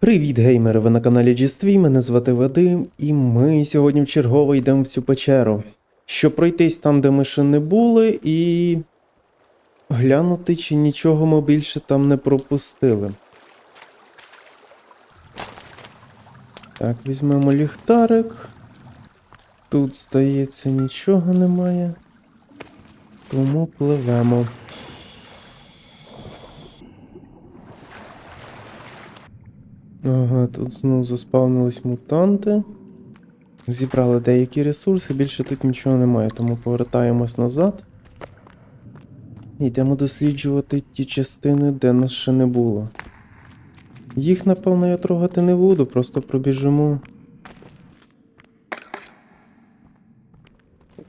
Привіт, геймери! Ви на каналі GSTV, мене звати Вадим, і ми сьогодні вчергово йдемо в цю печеру. Щоб пройтись там, де ми ще не були, і глянути, чи нічого ми більше там не пропустили. Так, візьмемо ліхтарик. Тут, здається, нічого немає. Тому пливемо. Ага, тут знову заспавнились мутанти. Зібрали деякі ресурси, більше тут нічого немає, тому повертаємось назад. Йдемо досліджувати ті частини, де нас ще не було. Їх, напевно, я трогати не буду, просто пробіжимо.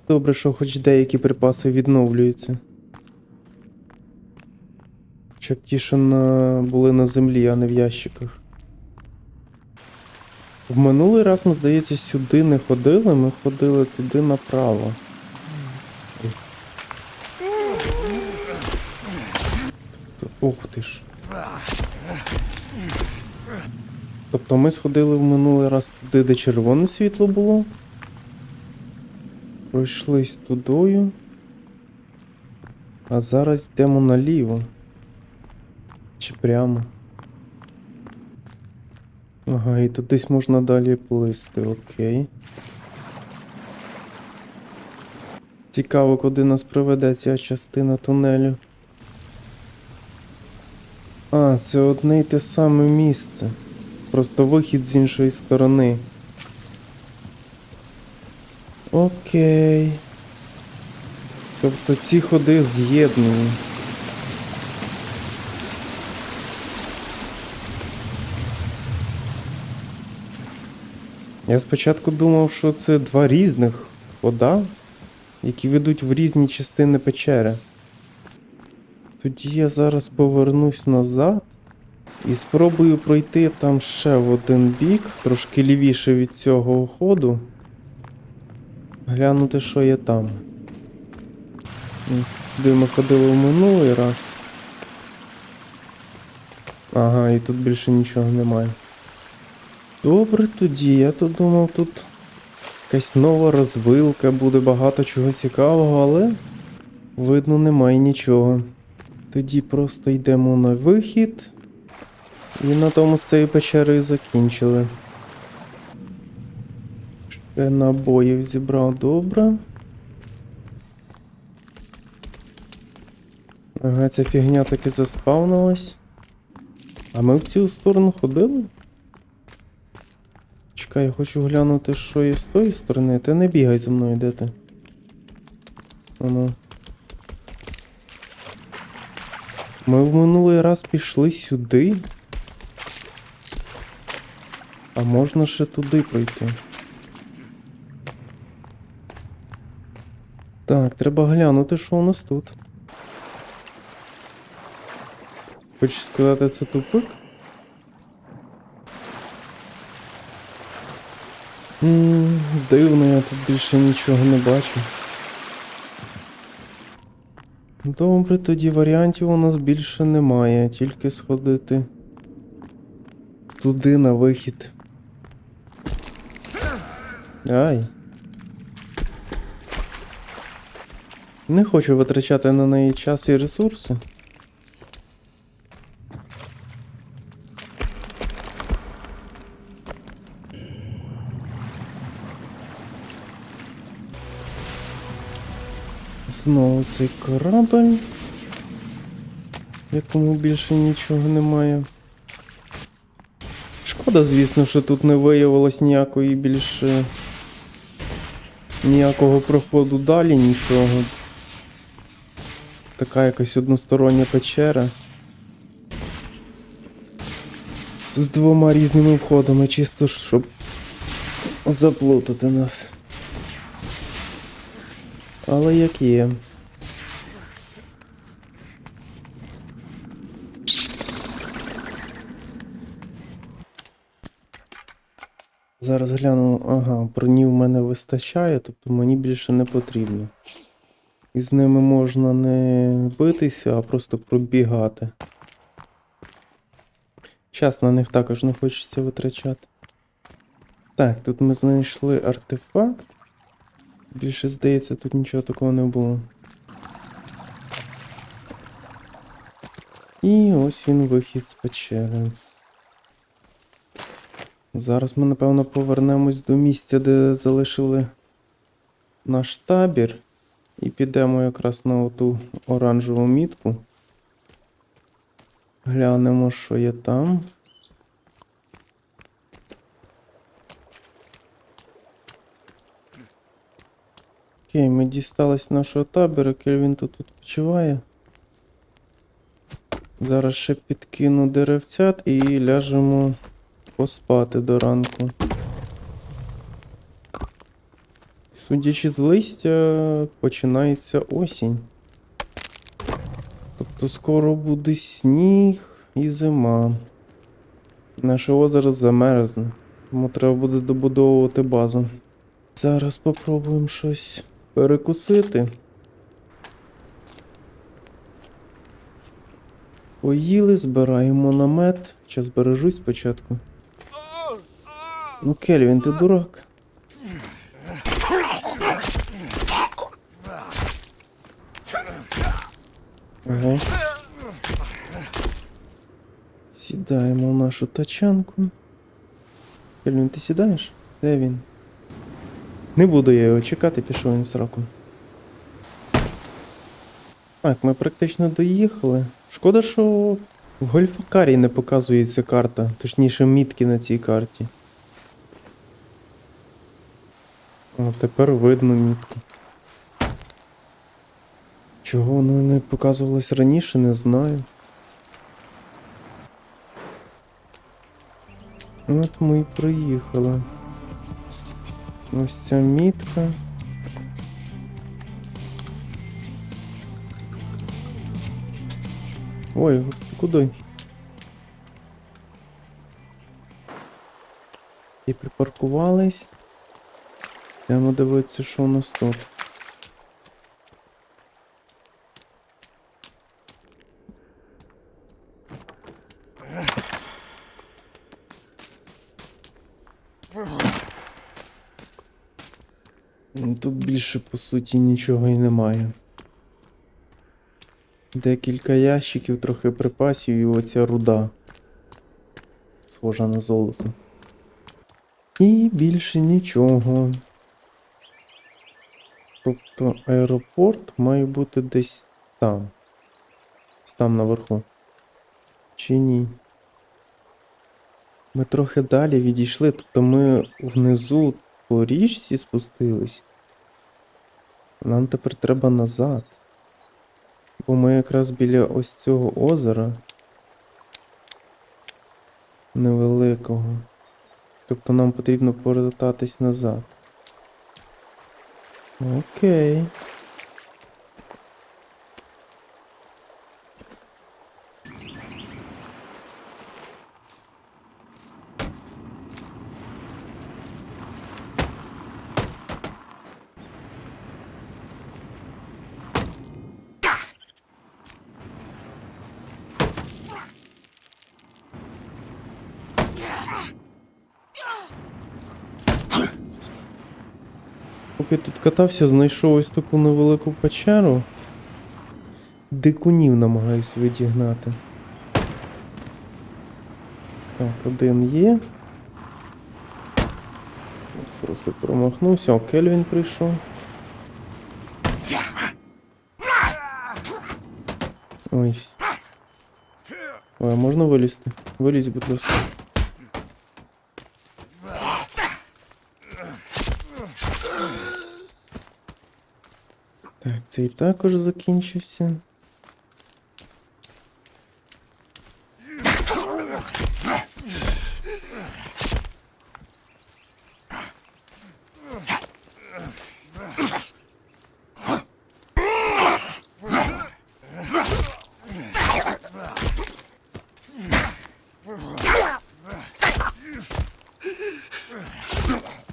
Добре, що хоч деякі припаси відновлюються. Хоча ті, що на... були на землі, а не в ящиках. В минулий раз ми, здається, сюди не ходили, ми ходили туди направо. Тобто- Ух ти ж. Тобто ми сходили в минулий раз туди, де червоне світло було. Пройшлись тудою. А зараз йдемо наліво. Чи прямо. Ага, і тут десь можна далі плисти, окей. Цікаво, куди нас приведе ця частина тунелю. А, це одне й те саме місце. Просто вихід з іншої сторони. Окей. Тобто ці ходи з'єднані. Я спочатку думав, що це два різних хода, які ведуть в різні частини печери. Тоді я зараз повернусь назад і спробую пройти там ще в один бік, трошки лівіше від цього ходу. Глянути, що є там. Ось туди ми ходили в минулий раз. Ага, і тут більше нічого немає. Добре тоді, я то думав, тут якась нова розвилка, буде багато чого цікавого, але видно немає нічого. Тоді просто йдемо на вихід. І на тому з цією печерою закінчили. Ще набоїв зібрав добре. Ага, ця фігня таки заспавнилась. А ми в цю сторону ходили? Чекай, я хочу глянути, що є з тої сторони. Ти не бігай за мною, де ти? Ану. Ми в минулий раз пішли сюди. А можна ще туди пройти. Так, треба глянути, що у нас тут. Хочеш сказати, це тупик? Дивно, я тут більше нічого не бачу. Добре, тоді варіантів у нас більше немає, тільки сходити туди на вихід. Ай. Не хочу витрачати на неї час і ресурси. Знову цей корабель, якому більше нічого немає. Шкода, звісно, що тут не виявилось ніякої більше ніякого проходу далі, нічого. Така якась одностороння печера. З двома різними входами, чисто щоб заплутати нас. Але як є. Зараз гляну, ага, броні в мене вистачає, тобто мені більше не потрібно. І з ними можна не битися, а просто пробігати. Час на них також не хочеться витрачати. Так, тут ми знайшли артефакт. Більше здається, тут нічого такого не було. І ось він вихід з печери. Зараз ми, напевно, повернемось до місця, де залишили наш табір. І підемо якраз на оту оранжеву мітку. Глянемо, що є там. Окей, ми дістались нашого табору, Кельвін тут відпочиває. Зараз ще підкину деревцят і ляжемо поспати до ранку. Судячи з листя, починається осінь. Тобто скоро буде сніг і зима. Наше озеро замерзне, тому треба буде добудовувати базу. Зараз попробуємо щось перекусити. Поїли, збираємо намет. Чи збережусь спочатку. Ну, Кельвін, ти дурак. Ага. Сідаємо в нашу тачанку. Кельвін, ти сідаєш? Де він? Не буду я його чекати, пішов він сраку. Так, ми практично доїхали. Шкода, що в Гольфакарі не показується карта, точніше мітки на цій карті. О, тепер видно мітку. Чого воно не показувалось раніше, не знаю. От ми і приїхали. Ось ця мітка. Ой, куди? І припаркувались. Йдемо дивитися, що у нас тут. Ну, Тут більше по суті нічого і немає. Декілька ящиків, трохи припасів і оця руда. Схожа на золото. І більше нічого. Тобто аеропорт має бути десь там. Там наверху. Чи ні? Ми трохи далі відійшли, тобто ми внизу по річці спустились. Нам тепер треба назад. Бо ми якраз біля ось цього озера. Невеликого. Тобто нам потрібно повертатись назад. Окей. Поки тут катався, знайшов ось таку невелику печеру. Дикунів намагаюсь відігнати. Так, один є. Трохи промахнувся. О, Кельвін прийшов. Ой. Ой, можна вилізти? Вилізь, будь ласка. Цей також закінчився.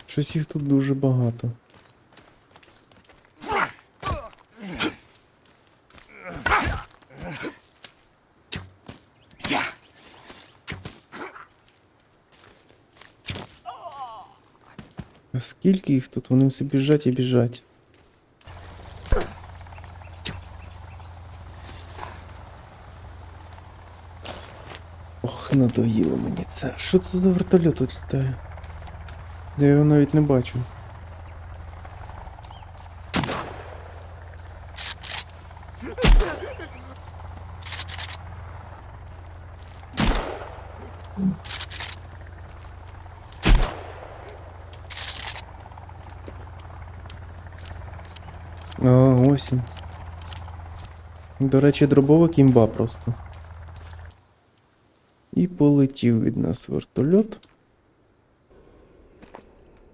Щось їх тут дуже багато. А скільки їх тут? Вони все біжать і біжать. Ох, надоїло мені це. Що це за вертольот тут літає? Я його навіть не бачу. А, він. До речі, дробовик імба просто. І полетів від нас вертольот.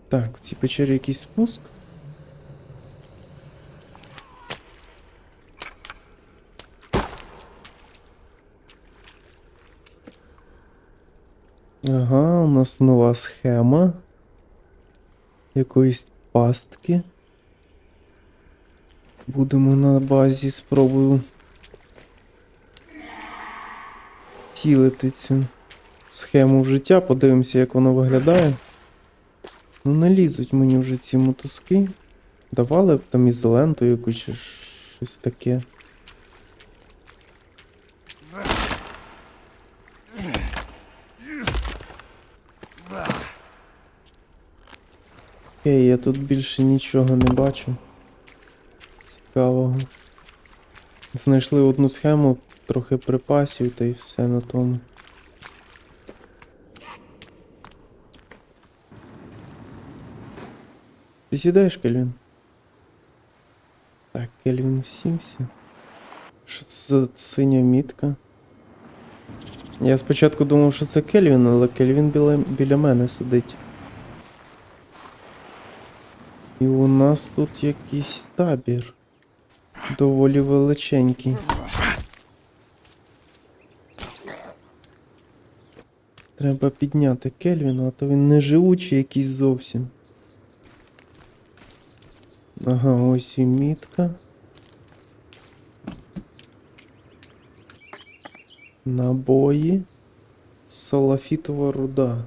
Так, в цій печері якийсь спуск. Ага, у нас нова схема. Якоїсь пастки. Будемо на базі спробую втілити цю схему в життя, подивимося, як воно виглядає. Ну, не лізуть мені вже ці мотузки. Давали б там ізоленту якусь чи щось таке. Окей, я тут більше нічого не бачу. Цікавого. Знайшли одну схему, трохи припасів та й все на тому. Ти сідаєш, Кельвін? Так, Кельвін сівся. Що це за синя мітка? Я спочатку думав, що це Кельвін, але Кельвін біля, біля мене сидить. І у нас тут якийсь табір. Доволі величенький. Треба підняти Кельвіна, а то він не живучий якийсь зовсім. Ага, ось і мітка. Набої. Салафітова руда.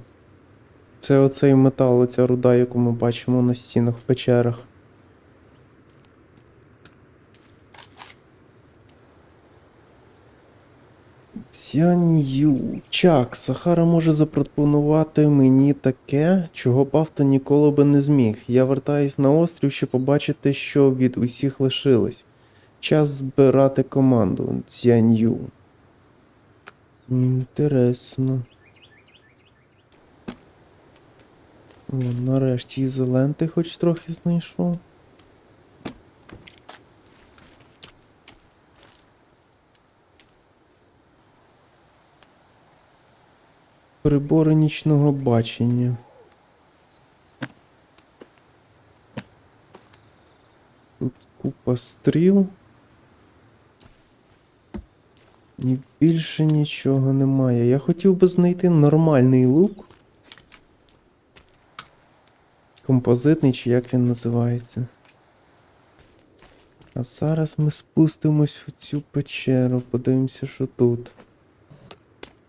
Це оцей метал, оця руда, яку ми бачимо на стінах в печерах. Цянью. Чак, Сахара може запропонувати мені таке, чого б ніколи би не зміг. Я вертаюсь на острів, щоб побачити, що від усіх лишилось. Час збирати команду. Цянью. Інтересно. О, нарешті ізоленти хоч трохи знайшов. Прибори нічного бачення. Тут купа стріл. І більше нічого немає. Я хотів би знайти нормальний лук. Композитний, чи як він називається. А зараз ми спустимось в цю печеру, подивимося, що тут.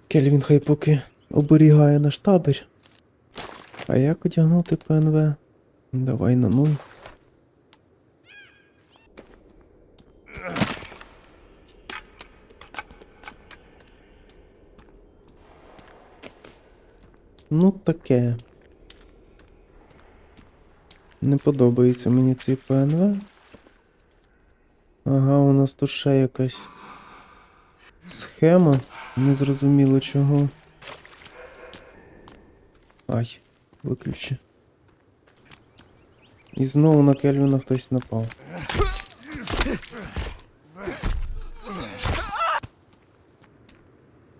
Кельвін хай поки оберігає наш табір. А як одягнути ПНВ? Давай на нуль. Ну, таке. Не подобається мені цей ПНВ. Ага, у нас тут ще якась схема. Незрозуміло чого. Ай, виключи. І знову на Кельвіна хтось напав.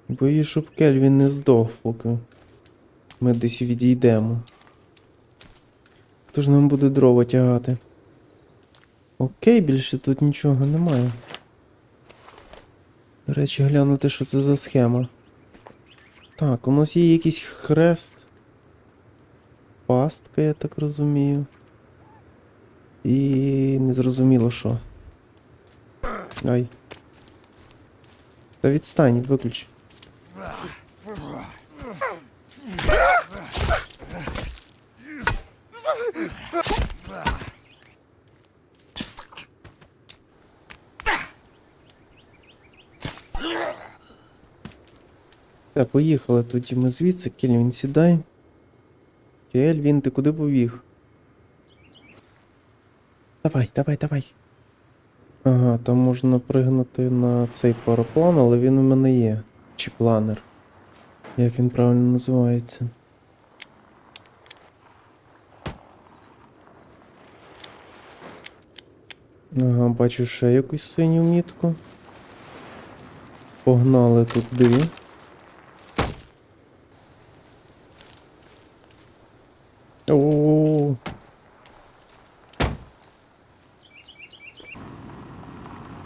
Боюсь, щоб Кельвін не здох, поки ми десь відійдемо. Хто ж нам буде дрова тягати? Окей, більше тут нічого немає. До речі, глянути, що це за схема. Так, у нас є якийсь хрест пастка, я так розумію. І не зрозуміло що. Ай. Та відстань, виключ. Та, поїхали тоді ми звідси, кельвін сідай. Кельвін, ти куди побіг? Давай, давай, давай. Ага, там можна пригнути на цей параплан, але він у мене є. Чи планер. Як він правильно називається? Ага, бачу ще якусь синю мітку. Погнали тут, туди. О.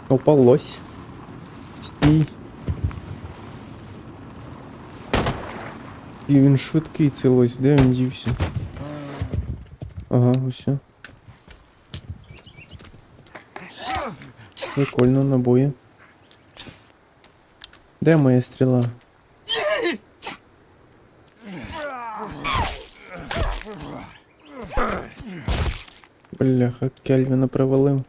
Опа, лось. Стій. І він швидкий цей лось, де він дівся? Ага, ось. Прикольно, набої. Де моя стріла? Бляха, Кельвіна привалив.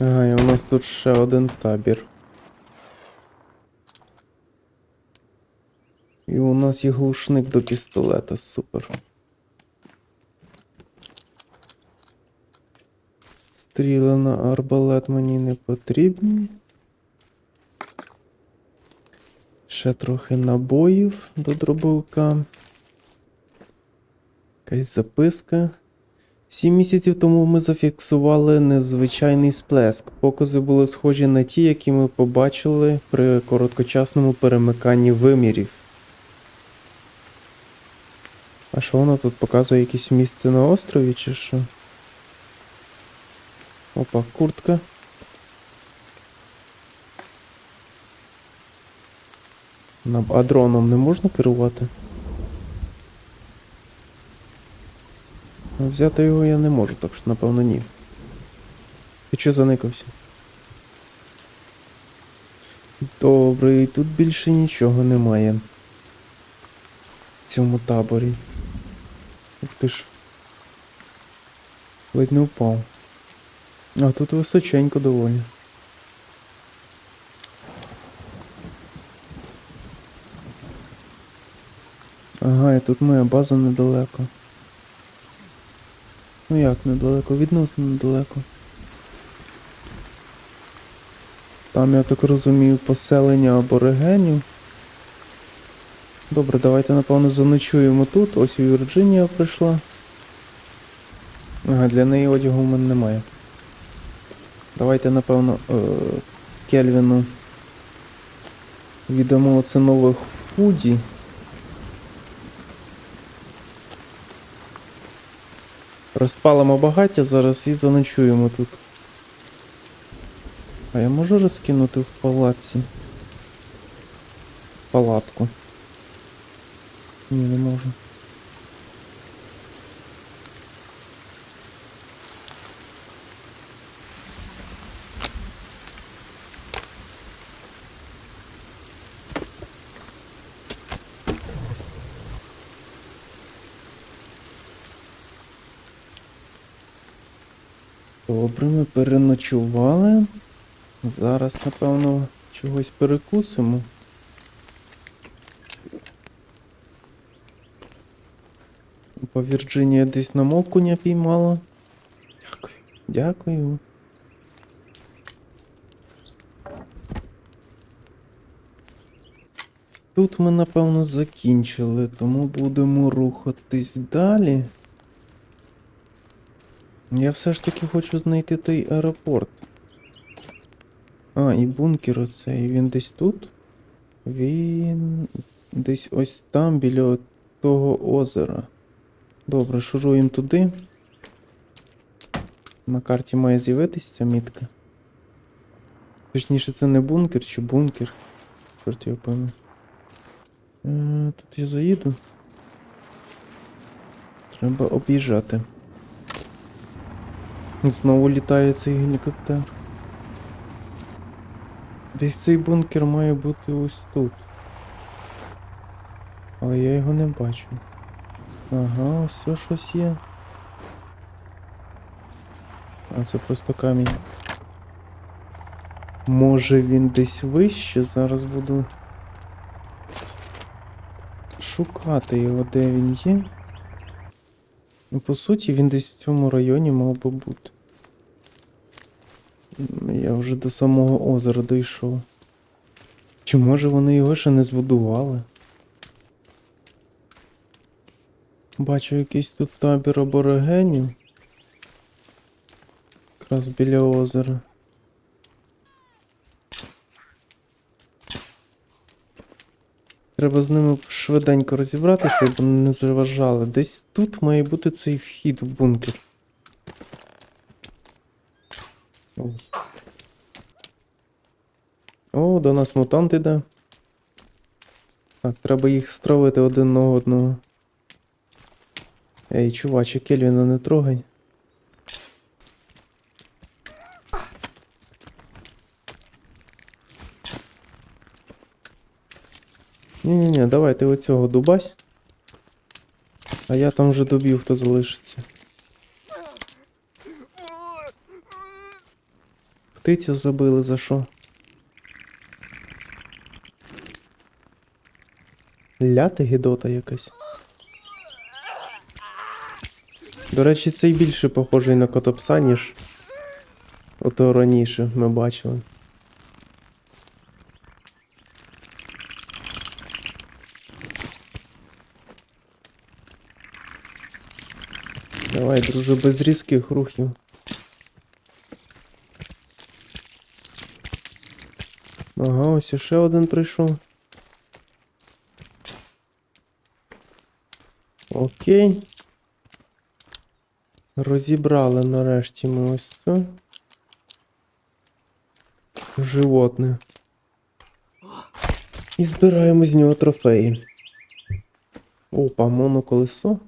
Ага, і у нас тут ще один табір. І у нас є глушник до пістолета, супер. Стріли на арбалет мені не потрібні. Ще трохи набоїв до дробовика. Якась записка. Сім місяців тому ми зафіксували незвичайний сплеск. Покази були схожі на ті, які ми побачили при короткочасному перемиканні вимірів. А що воно тут показує якесь місце на острові чи що? Опа, куртка. А дроном не можна керувати? Ну, Взяти його я не можу, так що напевно ні. Ти чого заникався? Добре, і тут більше нічого немає. В цьому таборі. Ух ти ж. Ледь не впав. А тут височенько доволі. Ага, і тут моя база недалеко. Ну як недалеко? Відносно недалеко. Там, я так розумію, поселення аборигенів. Добре, давайте напевно заночуємо тут. Ось і Вірджинія прийшла. Ага, для неї одягу в мене немає. Давайте, напевно, е- Кельвіну віддамо оце нових худі. Розпалимо багаття зараз і заночуємо тут. А я можу розкинути в палаці? Палатку. Ні, не можу. Добре, ми переночували. Зараз, напевно, чогось перекусимо. По Вірджинія десь нам окуня піймала. Дякую. Дякую. Тут ми, напевно, закінчили, тому будемо рухатись далі. Я все ж таки хочу знайти той аеропорт. А, і бункер оцей. Він десь тут? Він десь ось там, біля того озера. Добре, шуруємо туди. На карті має з'явитись ця мітка. Точніше, це не бункер чи бункер. Чорт його пойме. Е, Тут я заїду. Треба об'їжджати. Знову літає цей гелікоптер. Десь цей бункер має бути ось тут. Але я його не бачу. Ага, ось щось є. А, це просто камінь. Може він десь вище? Зараз буду шукати його, де він є. Ну, по суті, він десь в цьому районі мав би бути. Я вже до самого озера дійшов. Чи може вони його ще не збудували? Бачу якийсь тут табір аборигенів. Якраз біля озера. Треба з ними швиденько розібрати, щоб вони не заважали. Десь тут має бути цей вхід в бункер. О, до нас мутант іде. Так, треба їх стравити один на одного. Ей, чуваче, Кельвіна не трогай. Ні-ні-ні, давай ти оцього дубась. А я там вже доб'ю, хто залишиться. Птицю забили за що? Ляти гідота якась. До речі, цей більше похожий на котопса, ніж ото раніше ми бачили. Давай, друже, без різких рухів. Ага, ось ще один прийшов. Окей. Розібрали нарешті ми ось це. Животне. І збираємо з нього трофеї. Опа, моноколесо.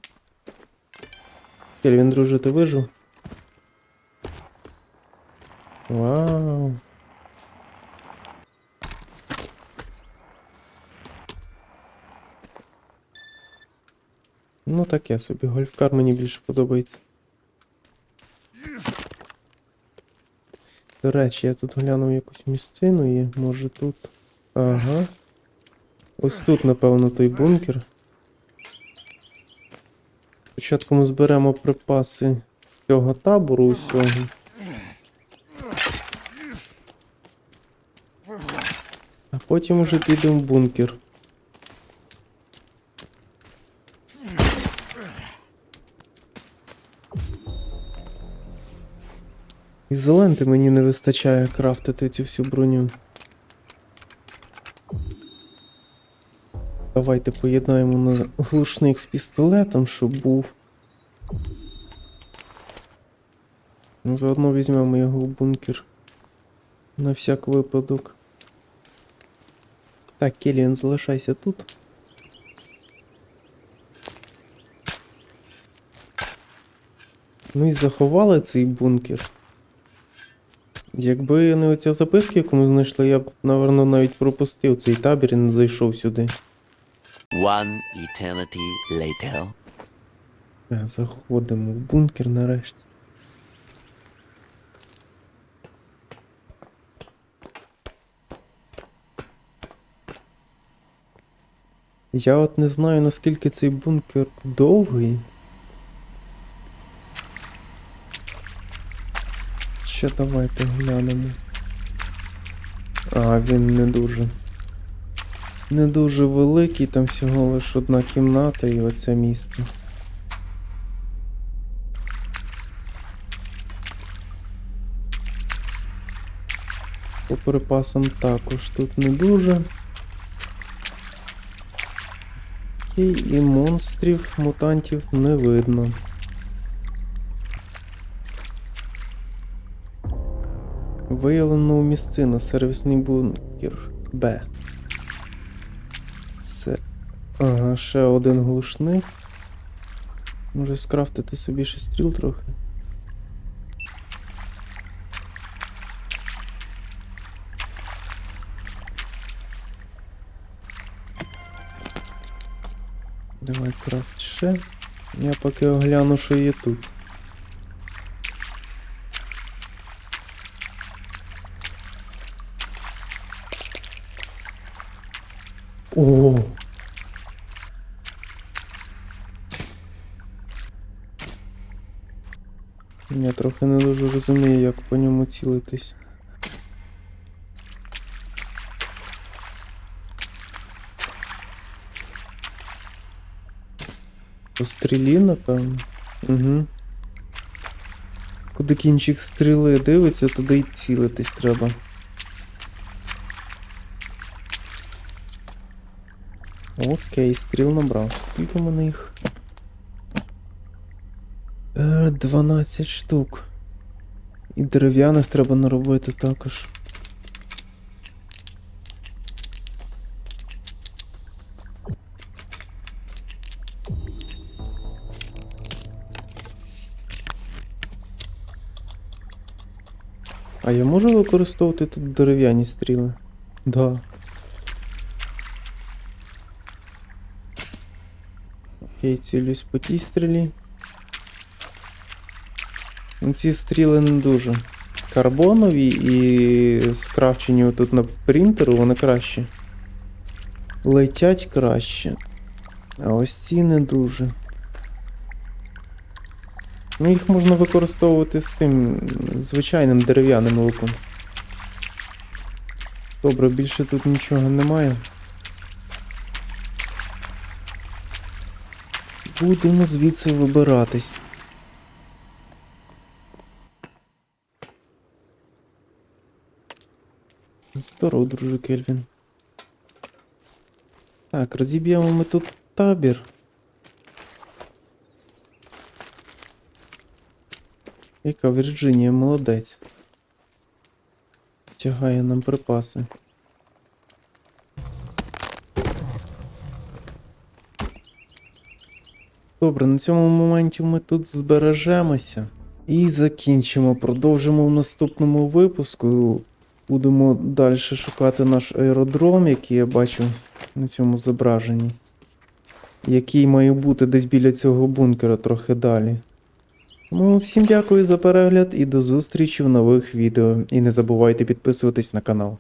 Кельвін, друже, ти вижив? Вау. Ну таке собі, гольфкар мені більше подобається. До речі, я тут глянув якусь місцину є, може тут. Ага. Ось тут, напевно, той бункер. Спочатку ми зберемо припаси цього табору усього. А потім уже підемо в бункер. Ізоленти мені не вистачає крафтити цю всю броню. Давайте поєднаємо на глушник з пістолетом, щоб був. Заодно візьмемо його в бункер. На всяк випадок. Так, Келіан, залишайся тут. Ну і заховали цей бункер. Якби не оця записка, яку ми знайшли, я б, напевно, навіть пропустив цей табір і не зайшов сюди. One eternity later. Е, Заходимо в бункер нарешті. Я от не знаю, наскільки цей бункер довгий. Ще давайте глянемо. А, він не дуже. Не дуже великий, там всього лиш одна кімната і оце місце. По припасам також тут не дуже. Окей, і монстрів, мутантів не видно. Виявлено у місцину сервісний бункер Б. Це. Ага, ще один глушник. Може скрафтити собі ще стріл трохи. Давай крафт ще. Я поки огляну, що є тут. О! Я трохи не дуже розумію, як по ньому цілитись. По стрілі, напевно. Угу. Куди кінчик стріли дивиться, туди й цілитись треба. Окей, стріл набрав. Скільки в мене їх? Е, 12 штук. І дерев'яних треба наробити також. А я можу використовувати тут дерев'яні стріли? Да. Окей, цілюсь по тій стрілі. Ну, Ці стріли не дуже. Карбонові і скрафчені отут на принтеру, вони кращі. Летять краще. А ось ці не дуже. Ну, їх можна використовувати з тим звичайним дерев'яним луком. Добре, більше тут нічого немає. Будемо звідси вибиратись. Здорово, друже Кельвін. Так, розіб'ємо ми тут табір. Яка Вірджинія молодець. Тягає нам припаси. Добре, на цьому моменті ми тут збережемося і закінчимо. Продовжимо в наступному випуску. Будемо далі шукати наш аеродром, який я бачу на цьому зображенні. Який має бути десь біля цього бункера трохи далі. Тому всім дякую за перегляд і до зустрічі в нових відео. І не забувайте підписуватись на канал.